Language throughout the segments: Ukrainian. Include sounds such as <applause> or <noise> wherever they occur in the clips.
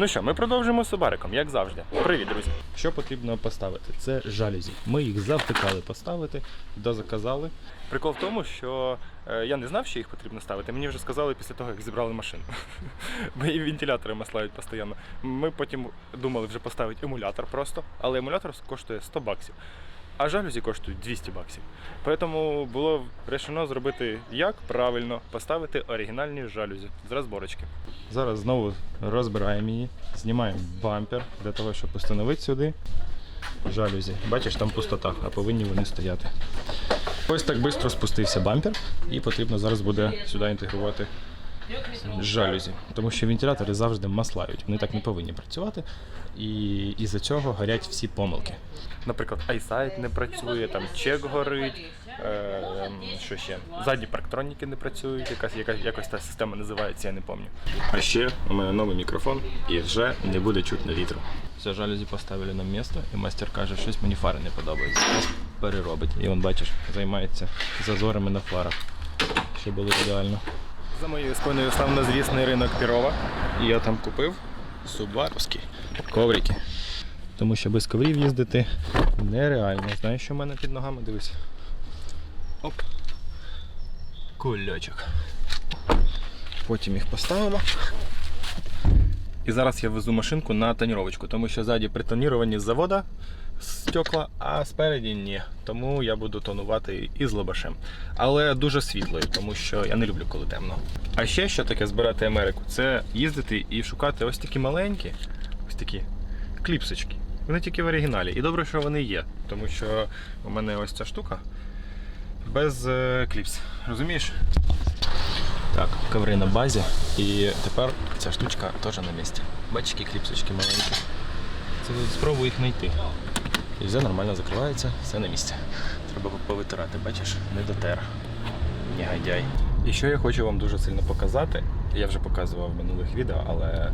Ну що, ми продовжимо з Субариком, як завжди. Привіт, друзі. Що потрібно поставити? Це жалюзі. Ми їх завтикали поставити, дозаказали. Прикол в тому, що е, я не знав, що їх потрібно ставити. Мені вже сказали після того, як зібрали машину. <laughs> Бо вентилятори маслають постійно. Ми потім думали вже поставити емулятор просто, але емулятор коштує 100 баксів. А жалюзі коштують 200 баксів. Тому було вирішено зробити як правильно поставити оригінальні жалюзі з розборочки. Зараз знову розбираємо її, знімаємо бампер для того, щоб встановити сюди жалюзі. Бачиш, там пустота, а повинні вони стояти. Ось так швидко спустився бампер, і потрібно зараз буде сюди інтегрувати жалюзі, тому що вентилятори завжди маслають, вони так не повинні працювати, і із-за цього горять всі помилки. Наприклад, iSight не працює, там чек горить, е, ем, що ще? Задні парктроніки не працюють, якась, якась, якось та система називається, я не пам'ятаю. А ще у мене новий мікрофон і вже не буде чутно вітру. Все, жалюзі поставили на місце, і майстер каже, щось мені фари не подобаються. Переробить. І він, бачиш, займається зазорами на фарах. Ще було ідеально. За моєю спиною став назвісний ринок Пірова. І я там купив субаровські коврики. Тому що без коврів їздити нереально. Знаєш, що в мене під ногами? Дивись. Оп. Кульочок. Потім їх поставимо. І зараз я везу машинку на тоніровочку, тому що ззаді при тоніруванні з завода стекла, а спереді ні. Тому я буду тонувати із лобашем. Але дуже світлою, тому що я не люблю, коли темно. А ще що таке збирати Америку? Це їздити і шукати ось такі маленькі, ось такі кліпсочки. Вони тільки в оригіналі. І добре, що вони є, тому що у мене ось ця штука без е, кліпс. Розумієш? Так, коври на базі. І тепер ця штучка теж на місці. Бачиш, які кліпсочки маленькі. Це спробую їх знайти. І все нормально закривається, все на місці. Треба повитирати, бачиш, не дотер. Негодяй. І що я хочу вам дуже сильно показати. Я вже показував в минулих відео, але.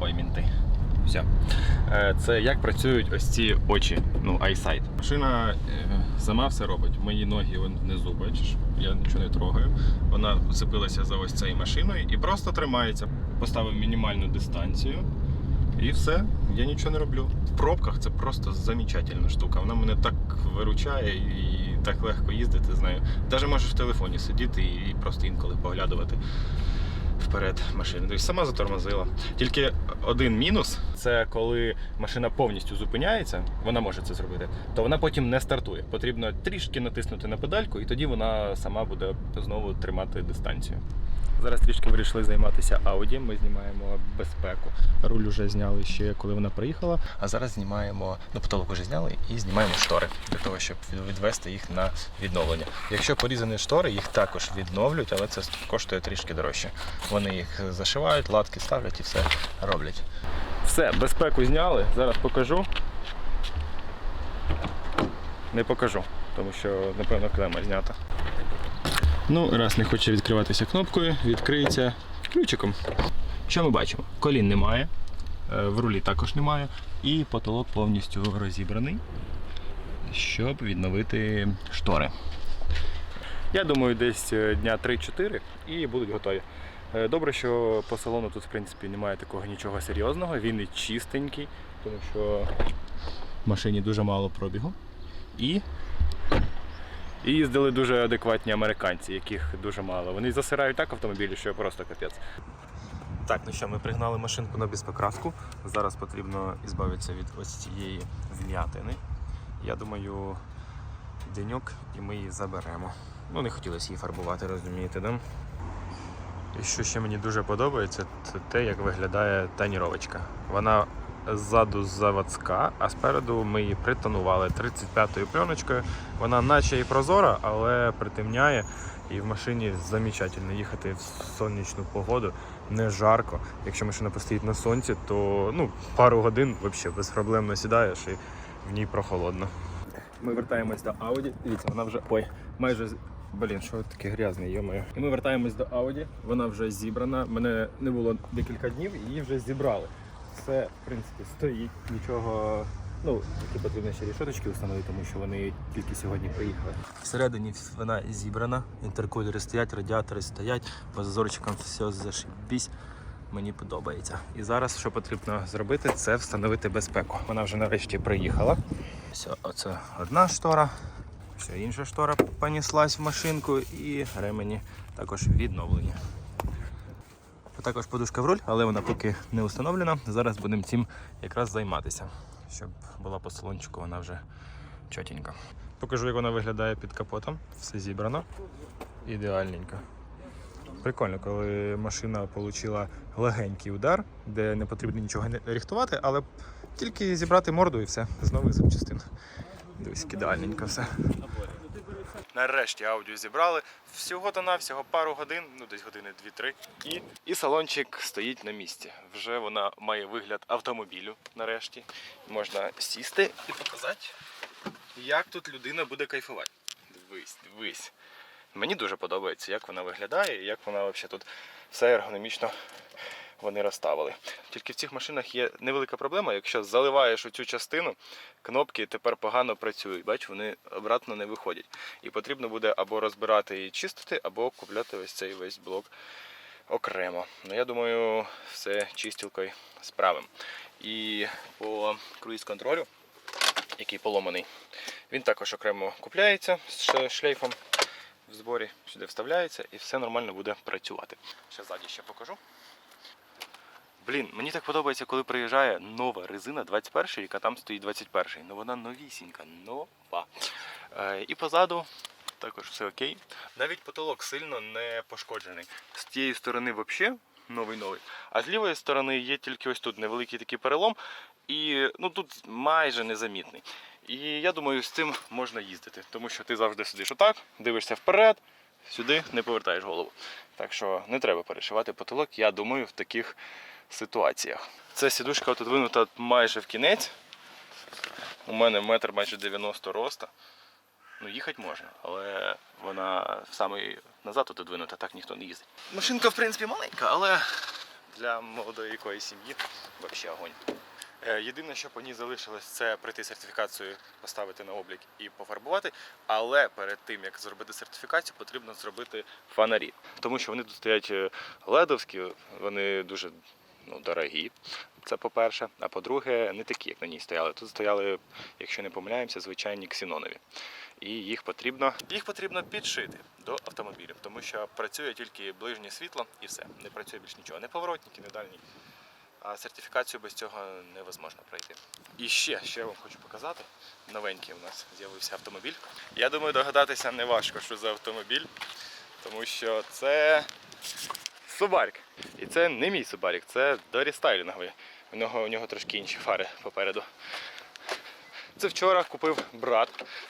Ой, мінти. Все. Це як працюють ось ці очі, ну, eyesight. Машина е, сама все робить. Мої ноги внизу, бачиш, я нічого не трогаю. Вона вцепилася за ось цією машиною і просто тримається. Поставив мінімальну дистанцію. І все, я нічого не роблю. В пробках це просто замечательна штука. Вона мене так виручає і так легко їздити з нею. Навіть можеш в телефоні сидіти і просто інколи поглядувати вперед машини. Тобто сама затормозила. Тільки один мінус це коли машина повністю зупиняється, вона може це зробити, то вона потім не стартує. Потрібно трішки натиснути на педальку, і тоді вона сама буде знову тримати дистанцію. Зараз трішки вирішили займатися Audi. Ми знімаємо безпеку. Руль вже зняли ще коли вона приїхала. А зараз знімаємо, ну потолок вже зняли і знімаємо штори для того, щоб відвести їх на відновлення. Якщо порізані штори, їх також відновлюють, але це коштує трішки дорожче. Вони їх зашивають, латки ставлять і все роблять. Все, безпеку зняли. Зараз покажу. Не покажу, тому що, напевно, клема знята. Ну, раз не хоче відкриватися кнопкою, відкриється ключиком. Що ми бачимо? Колін немає, е, в рулі також немає, і потолок повністю розібраний, щоб відновити штори. Я думаю, десь е, дня 3-4 і будуть готові. Е, Добре, що по салону тут в принципі немає такого нічого серйозного, він і чистенький, тому що в машині дуже мало пробігу. І і їздили дуже адекватні американці, яких дуже мало. Вони засирають так автомобілі, що просто капець. Так, ну що, ми пригнали машинку на безпокраску. Зараз потрібно ізбавитися від ось цієї вм'ятини. Я думаю, деньок і ми її заберемо. Ну, не хотілося її фарбувати, розумієте, да? Що ще мені дуже подобається, це те, як виглядає таніровочка. Вона ззаду заводська, а спереду ми її притонували 35-ю пленочкою. Вона наче і прозора, але притемняє. І в машині замечательно їхати в сонячну погоду, не жарко. Якщо машина постоїть на сонці, то ну, пару годин взагалі безпроблемно сідаєш і в ній прохолодно. Ми вертаємось до Audi. Дивіться, вона вже ой, майже Блін, що таке грязне, йомаю. І ми вертаємось до Audi. Вона вже зібрана. Мене не було декілька днів, її вже зібрали. Все, в принципі, стоїть, нічого. Ну, тільки потрібно ще рішоточки встановити, тому що вони тільки сьогодні приїхали. Всередині вона зібрана, інтеркулери стоять, радіатори стоять, по зазорчикам все зашибісь. мені подобається. І зараз що потрібно зробити, це встановити безпеку. Вона вже нарешті приїхала. Все, оце одна штора, все інша штора понеслась в машинку і ремені також відновлені. Також подушка в руль, але вона поки не встановлена. Зараз будемо цим якраз займатися, щоб була по салончику вона вже чотенька. Покажу, як вона виглядає під капотом. Все зібрано. Ідеальненько. Прикольно, коли машина отримала легенький удар, де не потрібно нічого не рихтувати, але тільки зібрати морду і все, з нових запчастин. Дивись, ідеальненько все. Нарешті аудіо зібрали. Всього то навсього пару годин, ну десь години 2-3. І, і салончик стоїть на місці. Вже вона має вигляд автомобілю нарешті. Можна сісти і показати, як тут людина буде кайфувати. Дивись, дивись. Мені дуже подобається, як вона виглядає і як вона взагалі тут все ергономічно вони розставили. Тільки в цих машинах є невелика проблема. Якщо заливаєш оцю частину, кнопки тепер погано працюють. Бач, вони обратно не виходять. І потрібно буде або розбирати і чистити, або купляти ось цей весь блок окремо. Ну я думаю, все чистілкою справимо. І по круїз-контролю, який поломаний, він також окремо купляється з шлейфом в зборі, сюди вставляється і все нормально буде працювати. Ще ззаді ще покажу. Блін, мені так подобається, коли приїжджає нова резина 21 рік, а там стоїть 21-й. Ну вона новісінька, нова. Е, і позаду також все окей. Навіть потолок сильно не пошкоджений. З тієї сторони взагалі новий новий. А з лівої сторони є тільки ось тут невеликий такий перелом, і ну тут майже незамітний. І я думаю, з цим можна їздити, тому що ти завжди сидиш отак, дивишся вперед, сюди не повертаєш голову. Так що не треба перешивати потолок, я думаю, в таких ситуаціях. Ця сідушка тут винута майже в кінець. У мене метр майже 90 роста. Ну, їхати можна, але вона в самий назад тут двинута, так ніхто не їздить. Машинка, в принципі, маленька, але для молодої якоїсь сім'ї взагалі огонь. Е, Єдине, що по ній залишилось, це пройти сертифікацію, поставити на облік і пофарбувати. Але перед тим як зробити сертифікацію, потрібно зробити фонарі, тому що вони тут стоять е, ледовські, вони дуже ну, дорогі. Це по-перше. А по-друге, не такі, як на ній стояли. Тут стояли, якщо не помиляємося, звичайні ксенонові. І їх потрібно, їх потрібно підшити до автомобілів, тому що працює тільки ближнє світло і все. Не працює більш нічого. Не поворотники, не дальні. А сертифікацію без цього невозможно пройти. І ще, ще я вам хочу показати. Новенький у нас з'явився автомобіль. Я думаю, догадатися не важко, що за автомобіль, тому що це Субарік. І це не мій Субарік, це дорістайлінговий. У нього, у нього трошки інші фари попереду. Це вчора купив брат.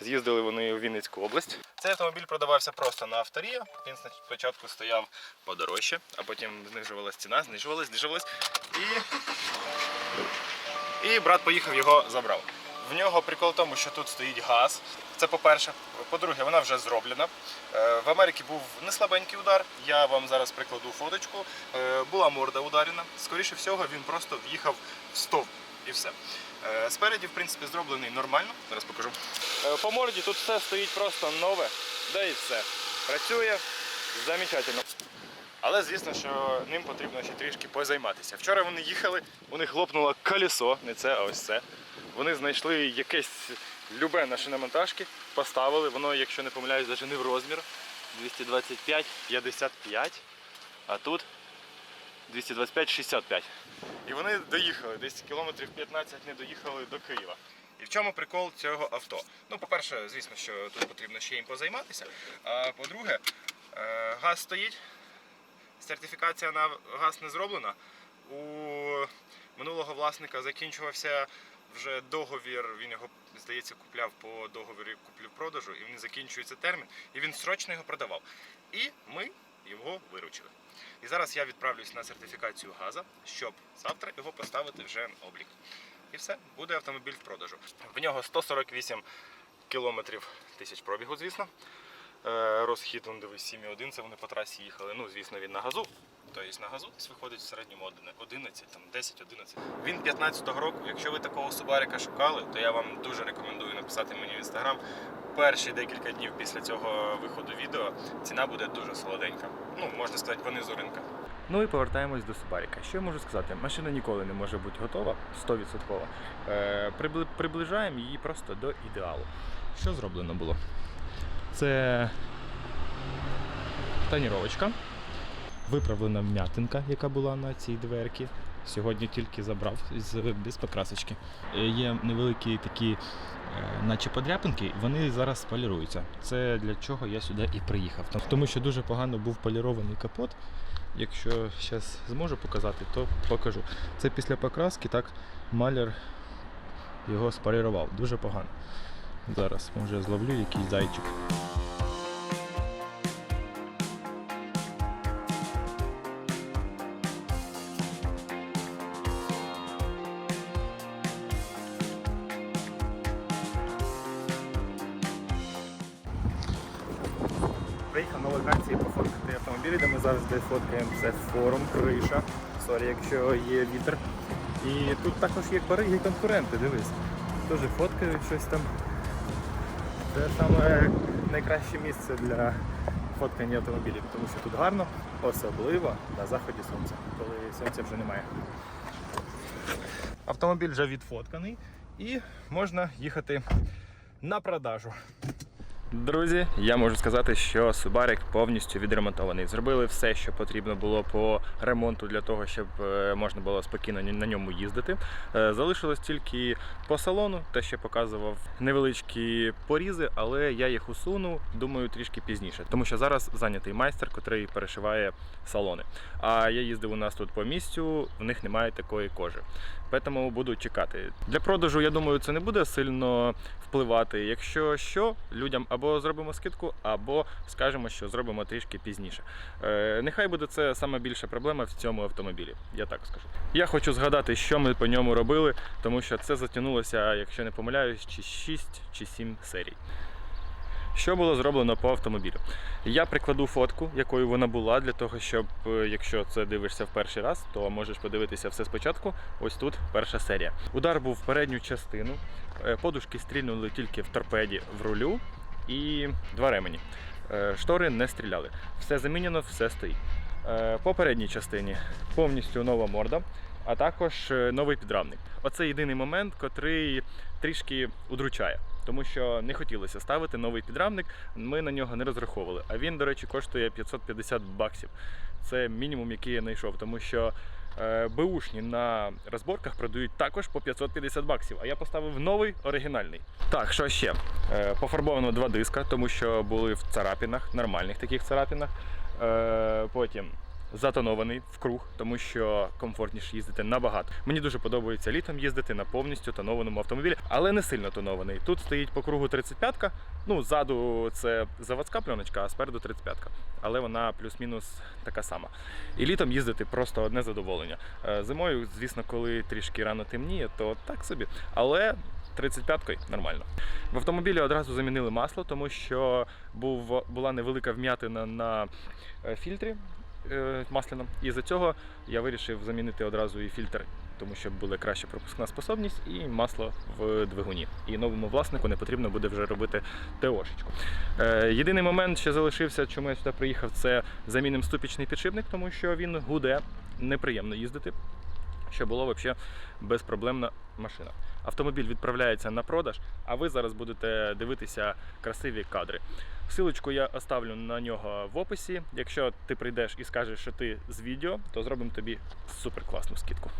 З'їздили вони у Вінницьку область. Цей автомобіль продавався просто на авторія. Він спочатку стояв подорожче, а потім знижувалась ціна, знижувалась, знижувалась. І, і брат поїхав його забрав. В нього прикол в тому, що тут стоїть газ. Це по-перше. По-друге, вона вже зроблена. Е, В Америці був не слабенький удар. Я вам зараз прикладу фоточку. Е, Була морда ударена. Скоріше всього, він просто в'їхав в стовп і все. Е, Спереді, в принципі, зроблений нормально. Зараз покажу. Е, По морді тут все стоїть просто нове, да і все. Працює замечательно. Але звісно, що ним потрібно ще трішки позайматися. Вчора вони їхали, у них лопнуло колесо, не це, а ось це. Вони знайшли якесь любе на шиномонтажки, поставили. Воно, якщо не помиляюсь, навіть не в розмір. 225, 55, а тут 225, 65. І вони доїхали, десь кілометрів 15 не доїхали до Києва. І в чому прикол цього авто? Ну, по-перше, звісно, що тут потрібно ще їм позайматися. А по-друге, е, газ стоїть, сертифікація на газ не зроблена. У минулого власника закінчувався вже договір, він його, здається, купляв по договорі куплів-продажу, і він закінчується термін, і він срочно його продавав. І ми його виручили. І зараз я відправлюсь на сертифікацію газа, щоб завтра його поставити вже на облік. І все, буде автомобіль в продажу. В нього 148 кілометрів тисяч пробігу, звісно. Е, Розхід, он дивись, 7,1, це вони по трасі їхали. Ну, звісно, він на газу. Тобто на газу десь виходить в середньому 11, там 10-11. Він 15-го року. Якщо ви такого Субарика шукали, то я вам дуже рекомендую написати мені в інстаграм. Перші декілька днів після цього виходу відео ціна буде дуже солоденька. Ну, можна сказати, понизу ринка. Ну і повертаємось до Субаріка. Що я можу сказати? Машина ніколи не може бути готова 100%. Е, приближаємо її просто до ідеалу. Що зроблено було? Це тоніровочка, виправлена вм'ятинка, яка була на цій дверці. Сьогодні тільки забрав без покрасочки. Е, Є невеликі такі, е, наче подряпинки, вони зараз поліруються. Це для чого я сюди і приїхав. Тому що дуже погано був полірований капот. Якщо зараз зможу показати, то покажу. Це після покраски так маляр його сполірував. Дуже погано. Зараз може зловлю якийсь зайчик. Де фоткаємо. Це форум, криша. Сорі, якщо є вітер. І тут також є бариги конкуренти, дивись. Теж фоткають щось там. Це саме найкраще місце для фоткання автомобілів, тому що тут гарно, особливо на заході сонця, коли сонця вже немає. Автомобіль вже відфотканий і можна їхати на продажу. Друзі, я можу сказати, що Subarik повністю відремонтований. Зробили все, що потрібно було по ремонту для того, щоб е, можна було спокійно на ньому їздити. Е, Залишилось тільки по салону, те, що показував невеличкі порізи, але я їх усуну, думаю, трішки пізніше, тому що зараз зайнятий майстер, котрий перешиває салони. А я їздив у нас тут по місцю, в них немає такої кожи. Тому буду чекати. Для продажу, я думаю, це не буде сильно впливати. Якщо що, людям або зробимо скидку, або скажемо, що зробимо трішки пізніше. Е, нехай буде це саме більша проблема в цьому автомобілі. Я так скажу. Я хочу згадати, що ми по ньому робили, тому що це затягнулося, якщо не помиляюсь, чи 6 чи 7 серій. Що було зроблено по автомобілю? Я прикладу фотку, якою вона була, для того, щоб, е, якщо це дивишся в перший раз, то можеш подивитися все спочатку. Ось тут перша серія. Удар був в передню частину, е, подушки стрільнули тільки в торпеді в рулю і два ремені. Е, Штори не стріляли. Все замінено, все стоїть. По передній частині повністю нова морда, а також новий підрамник. Оце єдиний момент, котрий трішки удручає. Тому що не хотілося ставити новий підрамник, ми на нього не розраховували. А він, до речі, коштує 550 баксів. Це мінімум, який я знайшов, тому що е, беушні на розборках продають також по 550 баксів. А я поставив новий оригінальний. Так, що ще? Е, пофарбовано два диска, тому що були в царапінах, нормальних таких царапінах. Е, потім затонований в круг, тому що комфортніше їздити набагато. Мені дуже подобається літом їздити на повністю тонованому автомобілі, але не сильно тонований. Тут стоїть по кругу 35-ка. Ну, ззаду це заводська пленочка, а спереду 35-ка. Але вона плюс-мінус така сама. І літом їздити просто одне задоволення. Е, Зимою, звісно, коли трішки рано темніє, то так собі. Але 35-кою нормально. В автомобілі одразу замінили масло, тому що був, була невелика вм'ятина на е, фільтрі е, масляному. І за цього я вирішив замінити одразу і фільтр, тому що буде краща пропускна способність і масло в двигуні. І новому власнику не потрібно буде вже робити ТОшечку. Е, єдиний момент, що залишився, чому я сюди приїхав, це заміним ступічний підшипник, тому що він гуде, неприємно їздити. Що було взагалі безпроблемна машина. Автомобіль відправляється на продаж, а ви зараз будете дивитися красиві кадри. Силочку я оставлю на нього в описі. Якщо ти прийдеш і скажеш, що ти з відео, то зробимо тобі супер класну скидку.